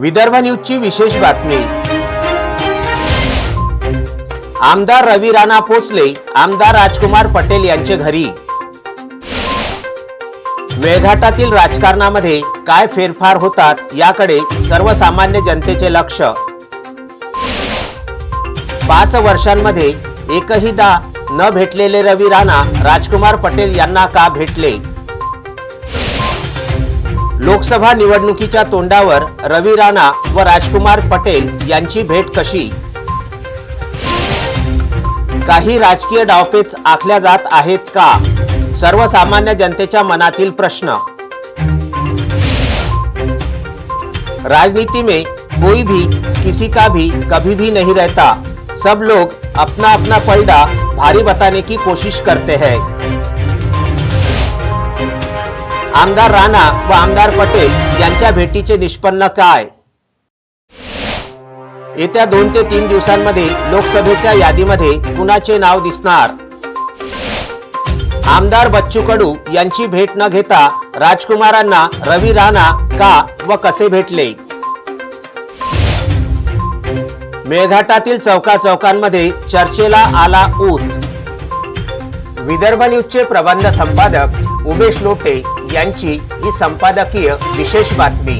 विदर्भ न्यूजची विशेष बातमी. आमदार रवी राणा पोचले आमदार राजकुमार पटेल यांचे घरी. मेळघाटातील राजकारणामध्ये काय फेरफार होतात याकडे सर्वसामान्य जनतेचे लक्ष. पाच वर्षांमध्ये एकहीदा न भेटलेले रवी राणा राजकुमार पटेल यांना का भेटले? लोकसभा निवडणुकीच्या तोंडावर रवी राणा व राजकुमार पटेल यांची भेट कशी? काही राजकीय डावपेच आखल्या जात आहेत का? सर्वसामान्य जनतेच्या मनातील प्रश्न. राजनीति में कोई भी किसी का भी कभी भी नहीं रहता. सब लोग अपना अपना पलड़ा भारी बताने की कोशिश करते हैं. आमदार राणा व आमदार पटेल यांच्या भेटीचे निष्पन्न काय? येत्या दोन ते तीन दिवसांमध्ये लोकसभेच्या यादीमध्ये कुणाचे नाव दिसणार? आमदार बच्चू कडू यांची भेट न घेता राजकुमारांना रवी राणा का व कसे भेटले? मेळघाटातील चौका चौकांमध्ये चर्चेला आला ऊत. विदर्भ न्यूजचे प्रबंध संपादक उमेश लोटे यांची ही संपादकीय विशेष बातमी.